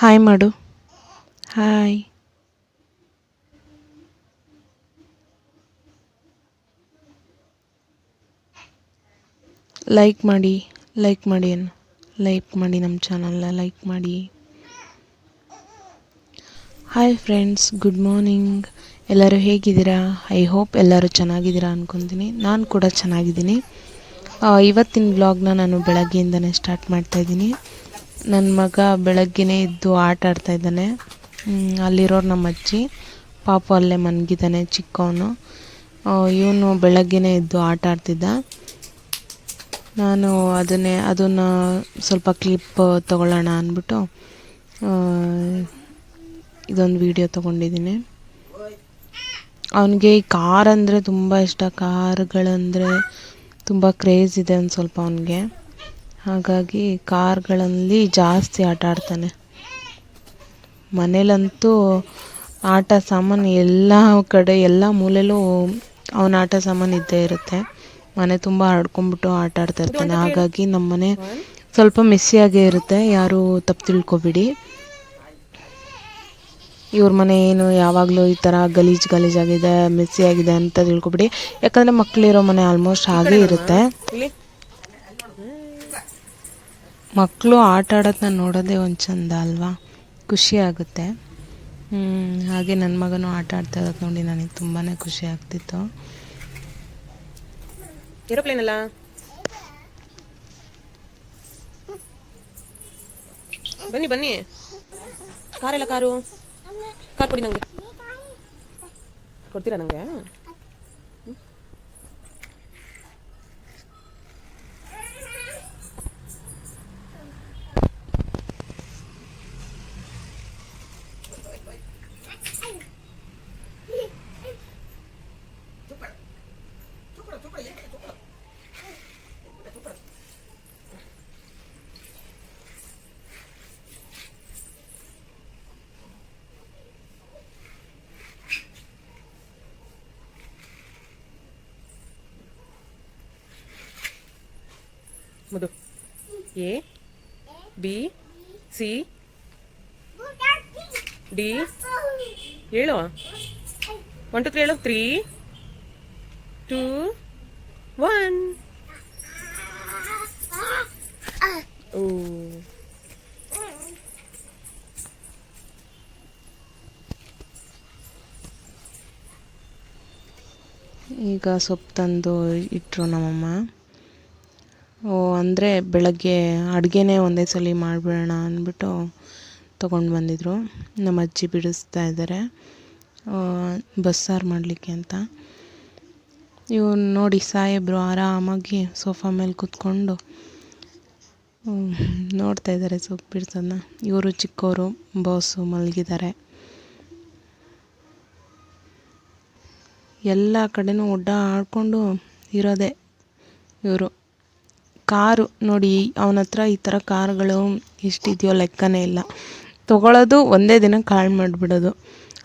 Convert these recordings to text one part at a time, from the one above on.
Hi ಮಾಡು hi like ಮಾಡಿ like ಮಾಡಿ ಅನ್ನು ಲೈಕ್ ಮಾಡಿ ನಮ್ಮ ಚಾನಲ್ನ ಲೈಕ್ ಮಾಡಿ ಹಾಯ್ ಫ್ರೆಂಡ್ಸ್ ಗುಡ್ ಮಾರ್ನಿಂಗ್ ಎಲ್ಲರೂ ಹೇಗಿದ್ದೀರಾ? ಐ ಹೋಪ್ ಎಲ್ಲರೂ ಚೆನ್ನಾಗಿದ್ದೀರಾ ಅಂದ್ಕೊತೀನಿ ನಾನು ಕೂಡ ಚೆನ್ನಾಗಿದ್ದೀನಿ. ಇವತ್ತಿನ ವ್ಲಾಗ್ನ ನಾನು ಬೆಳಗ್ಗೆಯಿಂದನೇ ಸ್ಟಾರ್ಟ್ ಮಾಡ್ತಾಯಿದ್ದೀನಿ ನನ್ನ ಮಗ ಬೆಳಗ್ಗೆನೇ ಎದ್ದು ಆಟ ಆಡ್ತಾ ಇದ್ದಾನೆ. ಅಲ್ಲಿರೋರು ನಮ್ಮ ಅಜ್ಜಿ. ಪಾಪು ಅಲ್ಲೇ ಮನ್ಗಿದ್ದಾನೆ ಚಿಕ್ಕವನು. ಇವನು ಬೆಳಗ್ಗೆನೇ ಎದ್ದು ಆಟ ಆಡ್ತಿದ್ದ. ನಾನು ಅದನ್ನೇ, ಅದನ್ನು ಸ್ವಲ್ಪ ಕ್ಲಿಪ್ ತಗೊಳ್ಳೋಣ ಅಂದ್ಬಿಟ್ಟು ಇದೊಂದು ವಿಡಿಯೋ ತೊಗೊಂಡಿದ್ದೀನಿ. ಅವನಿಗೆ ಈ ಕಾರ್ ಅಂದರೆ ತುಂಬ ಇಷ್ಟ. ಕಾರ್ಗಳಂದರೆ ತುಂಬ ಕ್ರೇಜ್ ಇದೆ ಒಂದು ಸ್ವಲ್ಪ ಅವನಿಗೆ. ಹಾಗಾಗಿ ಕಾರ್ಗಳಲ್ಲಿ ಜಾಸ್ತಿ ಆಟ ಆಡ್ತಾನೆ. ಮನೇಲಂತೂ ಆಟ ಸಾಮಾನು ಎಲ್ಲ ಕಡೆ, ಎಲ್ಲ ಮೂಲೆಯಲ್ಲೂ ಅವನ ಆಟ ಸಾಮಾನು ಇದ್ದೇ ಇರುತ್ತೆ. ಮನೆ ತುಂಬ ಆಡ್ಕೊಂಡ್ಬಿಟ್ಟು ಆಟ ಆಡ್ತಾ ಇರ್ತಾನೆ. ಹಾಗಾಗಿ ನಮ್ಮ ಮನೆ ಸ್ವಲ್ಪ ಮೆಸ್ಸಿಯಾಗೇ ಇರುತ್ತೆ. ಯಾರು ತಪ್ಪು ತಿಳ್ಕೊಬೇಡಿ. ಇವ್ರ ಮನೆ ಏನು ಯಾವಾಗಲೂ ಈ ಥರ ಗಲೀಜು ಗಲೀಜಾಗಿದೆ ಮೆಸ್ಸಿಯಾಗಿದೆ ಅಂತ ತಿಳ್ಕೊಬಿಡಿ. ಯಾಕಂದರೆ ಮಕ್ಕಳಿರೋ ಮನೆ ಆಲ್ಮೋಸ್ಟ್ ಹಾಗೇ ಇರುತ್ತೆ. ಮಕ್ಕಳು ಆಟ ಆಡೋದನ್ನ ನೋಡೋದೇ ಒಂದು ಚಂದ ಅಲ್ವಾ? ಖುಷಿ ಆಗುತ್ತೆ. ಹಾಗೆ ನನ್ನ ಮಗನೂ ಆಟ ಆಡ್ತಾ ಇರೋದು ನೋಡಿ ನನಗೆ ತುಂಬಾ ಖುಷಿ ಆಗ್ತಿತ್ತು. ಏರೋಪ್ಲೇನ್ ಬನ್ನಿ ಬನ್ನಿ. ಕಾರೆಲ್ಲ ಕಾರು. ಕಾರ್ ಕೊಡಿ ನಂಗೆ. ಕೊಡ್ತೀರಾ ನಂಗೆ? Madhu A, B, C, D. ಹೇಳು. ಒನ್ ಟು ತ್ರೀ ಹೇಳು. ತ್ರೀ ಟೂ ಒನ್ ಓ. ಈಗ ಸೊಪ್ಪು ತಂದು ಇಟ್ಟರು ನಮ್ಮಮ್ಮ. ಓ, ಅಂದರೆ ಬೆಳಗ್ಗೆ ಅಡುಗೆನೇ ಒಂದೇ ಸಲ ಮಾಡಿಬಿಡೋಣ ಅಂದ್ಬಿಟ್ಟು ತೊಗೊಂಡು ಬಂದಿದ್ರು. ನಮ್ಮ ಅಜ್ಜಿ ಬಿಡಿಸ್ತಾ ಇದ್ದಾರೆ ಬಸ್ಸಾರು ಮಾಡಲಿಕ್ಕೆ ಅಂತ. ಇವ್ರು ನೋಡಿ ಸಾಯಿಬ್ರು ಆರಾಮಾಗಿ ಸೋಫಾ ಮೇಲೆ ಕೂತ್ಕೊಂಡು ನೋಡ್ತಾ ಇದ್ದಾರೆ ಸೊಪ್ಪು ಬಿಡ್ಸೋದನ್ನ. ಇವರು ಚಿಕ್ಕವರು ಬಾಸು ಮಲಗಿದ್ದಾರೆ ಎಲ್ಲ ಕಡೆನೂ ಆಡಿಕೊಂಡು ಇರೋದೆ ಇವರು. ಕಾರು ನೋಡಿ, ಅವನ ಹತ್ರ ಈ ಥರ ಕಾರ್ಗಳು ಎಷ್ಟಿದೆಯೋ ಲೆಕ್ಕನೇ ಇಲ್ಲ. ತೊಗೊಳೋದು ಒಂದೇ ದಿನ ಹಾಳು ಮಾಡಿಬಿಡೋದು.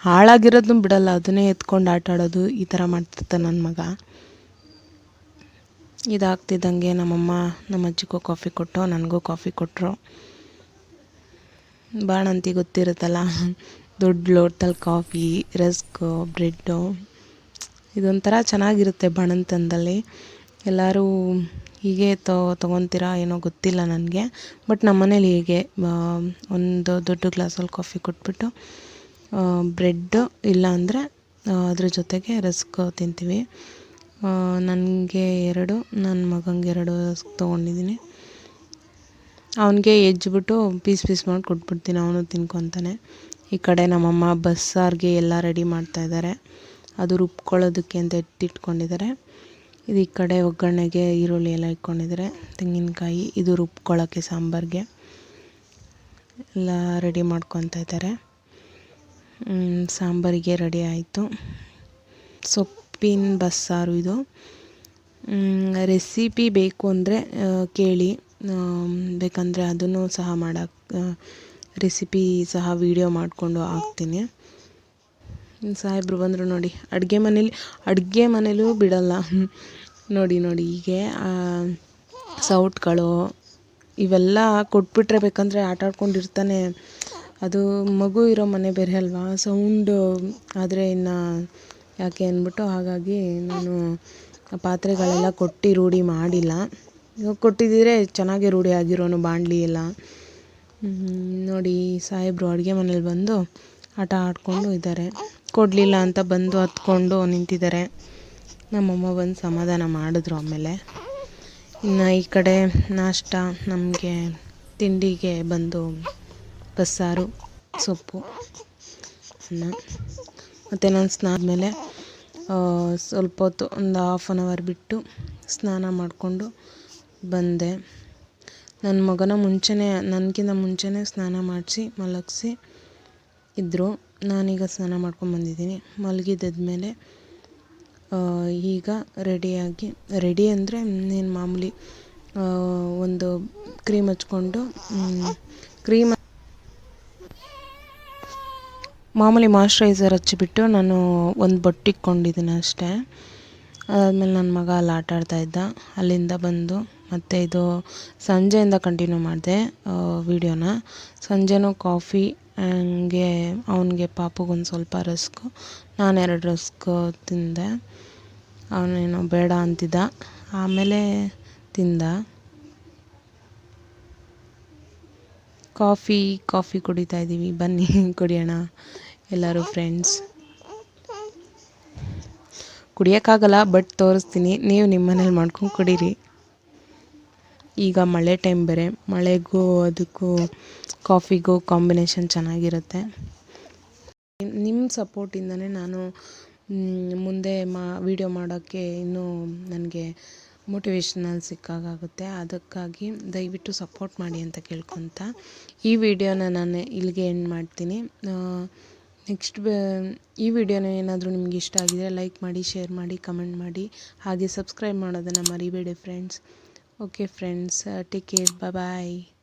ಹಾಳಾಗಿರೋದನ್ನು ಬಿಡಲ್ಲ, ಅದನ್ನೇ ಎತ್ಕೊಂಡು ಆಟ ಆಡೋದು ಈ ಥರ ಮಾಡ್ತಿರ್ತಾನೆ ನನ್ನ ಮಗ. ಇದಾಗ್ತಿದ್ದಂಗೆ ನಮ್ಮಮ್ಮ ನಮ್ಮ ಅಜ್ಜಿಗೂ ಕಾಫಿ ಕೊಟ್ಟು ನನಗೂ ಕಾಫಿ ಕೊಟ್ಟರು ಬಾಣಂತಿ ಗೊತ್ತಿರುತ್ತಲ್ಲ, ದೊಡ್ಡ ಲೋಟದಲ್ಲಿ ಕಾಫಿ ರಸ್ಕು, ಬ್ರೆಡ್ಡು. ಇದೊಂಥರ ಚೆನ್ನಾಗಿರುತ್ತೆ ಬಾಣಂತನದಲ್ಲಿ. ಎಲ್ಲರೂ ಹೀಗೆ ತೊಗೊತೀರಾ ಏನೋ ಗೊತ್ತಿಲ್ಲ ನನಗೆ. ಬಟ್ ನಮ್ಮ ಮನೇಲಿ ಹೀಗೆ ಒಂದು ದೊಡ್ಡ ಗ್ಲಾಸಲ್ಲಿ ಕಾಫಿ ಕೊಟ್ಬಿಟ್ಟು ಬ್ರೆಡ್ಡು ಇಲ್ಲ ಅಂದರೆ ಅದ್ರ ಜೊತೆಗೆ ರಸ್ಕ್ ತಿಂತೀವಿ. ನನಗೆ ಎರಡು ನನ್ನ ಮಗಂಗೆ ಎರಡು ರಸ್ಕ್ ತೊಗೊಂಡಿದ್ದೀನಿ. ಅವನಿಗೆ ಎಜ್ಜಿಬಿಟ್ಟು ಪೀಸ್ ಪೀಸ್ ಮಾಡಿ ಕೊಟ್ಬಿಡ್ತೀನಿ, ಅವನು ತಿನ್ಕೊತಾನೆ. ಈ ಕಡೆ ನಮ್ಮಮ್ಮ ಬಸ್ಸಾರಿಗೆ ಎಲ್ಲ ರೆಡಿ ಮಾಡ್ತಾಯಿದ್ದಾರೆ ಅದು ರುಬ್ಕೊಳ್ಳೋದಕ್ಕೆ ಅಂತ ಎತ್ತಿಟ್ಕೊಂಡಿದ್ದಾರೆ ಇದು ಈ ಕಡೆ ಒಗ್ಗರಣೆಗೆ ಈರುಳ್ಳಿ ಎಲ್ಲ ಇಟ್ಕೊಂಡಿದ್ದಾರೆ ತೆಂಗಿನಕಾಯಿ, ಇದು ರುಬ್ಕೊಳ್ಳೋಕ್ಕೆ ಸಾಂಬಾರಿಗೆ ಎಲ್ಲ ರೆಡಿ ಮಾಡ್ಕೊತಾ ಇದ್ದಾರೆ. ಸಾಂಬಾರಿಗೆ ರೆಡಿ ಆಯಿತು. ಸೊಪ್ಪಿನ ಬಸ್ಸಾರು ಇದು. ರೆಸಿಪಿ ಬೇಕು ಅಂದರೆ ಕೇಳಿ. ಬೇಕಂದರೆ ಅದನ್ನು ಸಹ ಮಾಡಕ್ಕೆ ರೆಸಿಪಿ ಸಹ ವೀಡಿಯೋ ಮಾಡಿಕೊಂಡು ಹಾಕ್ತೀನಿ. ಸಾಹೇಬ್ರು ಬಂದರು ನೋಡಿ. ಅಡುಗೆ ಮನೇಲಿ, ಅಡುಗೆ ಮನೇಲೂ ಬಿಡಲ್ಲ. ನೋಡಿ ನೋಡಿ, ಹೀಗೆ ಸೌಟ್ಗಳು ಇವೆಲ್ಲ ಕೊಟ್ಬಿಟ್ರೆ ಬೇಕಂದರೆ ಆಟ ಆಡ್ಕೊಂಡಿರ್ತಾನೆ. ಅದು ಮಗು ಇರೋ ಮನೆ ಬೇರೆ ಅಲ್ವಾ? ಸೌಂಡು ಆದರೆ ಇನ್ನು ಯಾಕೆ ಅಂದ್ಬಿಟ್ಟು ಹಾಗಾಗಿ ನಾನು ಪಾತ್ರೆಗಳೆಲ್ಲ ಕೊಟ್ಟು ರೂಢಿ ಮಾಡಿಲ್ಲ. ಕೊಟ್ಟಿದ್ದಿದ್ರೆ ಚೆನ್ನಾಗಿ ರೂಢಿ ಆಗಿರೋನು ಬಾಣಲಿ ಎಲ್ಲ. ನೋಡಿ, ಸಾಹೇಬರು ಅಡುಗೆ ಮನೇಲಿ ಬಂದು ಆಟ ಆಡಿಕೊಂಡು ಇದ್ದಾರೆ. ಕೊಡಲಿಲ್ಲ ಅಂತ ಬಂದು ಹತ್ಕೊಂಡು ನಿಂತಿದ್ದಾರೆ. ನಮ್ಮಮ್ಮ ಬಂದು ಸಮಾಧಾನ ಮಾಡಿದ್ರು ಆಮೇಲೆ. ಇನ್ನು ಈ ಕಡೆ ನಾಷ್ಟ, ನಮಗೆ ತಿಂಡಿಗೆ ಬಂದು ಬಸ್ಸಾರು, ಸೊಪ್ಪು, ಅನ್ನ. ಮತ್ತು ನಾನು ಸ್ನಾನ ಮೇಲೆ ಸ್ವಲ್ಪ ಹೊತ್ತು ಒಂದು ಹಾಫ್ ಆನ್ ಅವರ್ ಬಿಟ್ಟು ಸ್ನಾನ ಮಾಡಿಕೊಂಡು ಬಂದೆ. ನನ್ನ ಮಗನ ಮುಂಚೆನೇ ನನಗಿಂತ ಮುಂಚೆನೇ ಸ್ನಾನ ಮಾಡಿಸಿ ಮಲಗಿಸಿ ಇದ್ದರು ನಾನೀಗ ಸ್ನಾನ ಮಾಡ್ಕೊಂಬಂದಿದ್ದೀನಿ ಮಲಗಿದ್ದಾದ್ಮೇಲೆ ಈಗ ರೆಡಿಯಾಗಿ, ರೆಡಿ ಅಂದರೆ ಇನ್ನೇನು ಮಾಮೂಲಿ ಒಂದು ಕ್ರೀಮ್ ಹಚ್ಕೊಂಡು ಕ್ರೀಮ್ ಮಾಮೂಲಿ ಮಾಯ್ಶ್ಚರೈಸರ್ ಹಚ್ಚಿಬಿಟ್ಟು ನಾನು ಒಂದು ಬೊಟ್ಟಿಕ್ಕೊಂಡಿದ್ದೀನಿ ಅಷ್ಟೇ. ಅದಾದಮೇಲೆ ನನ್ನ ಮಗ ಅಲ್ಲಿ ಆಟ ಆಡ್ತಾಯಿದ್ದ ಅಲ್ಲಿಂದ ಬಂದು ಮತ್ತು ಇದು ಸಂಜೆಯಿಂದ ಕಂಟಿನ್ಯೂ ಮಾಡಿದೆ ವೀಡಿಯೋನ ಸಂಜೆನೂ ಕಾಫಿ ಹಂಗೆ ಅವನಿಗೆ ಪಾಪುಗೊಂದು ಸ್ವಲ್ಪ ರಸ್ಕು. ನಾನು ಎರಡು ರಸ್ಕು ತಿಂದೆ. ಅವನೇನೋ ಬೇಡ ಅಂತಿದ್ದ. ಆಮೇಲೆ ತಿಂದ. ಕಾಫಿ ಕಾಫಿ ಕುಡಿತಾ ಇದ್ದೀವಿ ಬನ್ನಿ, ಕುಡಿಯೋಣ. ಎಲ್ಲರೂ ಫ್ರೆಂಡ್ಸ್ ಕುಡಿಯೋಕ್ಕಾಗಲ್ಲ ಬಟ್ ತೋರಿಸ್ತೀನಿ. ನೀವು ನಿಮ್ಮ ಮನೇಲಿ ಮಾಡ್ಕೊಂಡು ಕುಡೀರಿ. ಈಗ ಮಳೆ ಟೈಮ್ ಬೇರೆ. ಮಳೆಗೂ ಅದಕ್ಕೂ ಕಾಫಿಗೂ ಕಾಂಬಿನೇಷನ್ ಚೆನ್ನಾಗಿರುತ್ತೆ. ನಿಮ್ಮ ಸಪೋರ್ಟಿಂದನೇ ನಾನು ಮುಂದೆ ಮಾ ವಿಡಿಯೋ ಮಾಡೋಕ್ಕೆ ಇನ್ನೂ ನನಗೆ ಮೋಟಿವೇಶ್ನಲ್ ಸಿಕ್ಕಾಗುತ್ತೆ ಅದಕ್ಕಾಗಿ ದಯವಿಟ್ಟು ಸಪೋರ್ಟ್ ಮಾಡಿ ಅಂತ ಕೇಳ್ಕೊತ ಈ ವಿಡಿಯೋನ ನಾನು ಇಲ್ಲಿಗೆ ಎಂಡ್ ಮಾಡ್ತೀನಿ. ನೆಕ್ಸ್ಟ್ ಈ ವಿಡಿಯೋನ ಏನಾದರೂ ನಿಮ್ಗೆ ಇಷ್ಟ ಆಗಿದರೆ ಲೈಕ್ ಮಾಡಿ ಶೇರ್ ಮಾಡಿ ಕಮೆಂಟ್ ಮಾಡಿ. ಹಾಗೆ ಸಬ್ಸ್ಕ್ರೈಬ್ ಮಾಡೋದನ್ನು ಮರಿಬೇಡಿ friends okay friends take care bye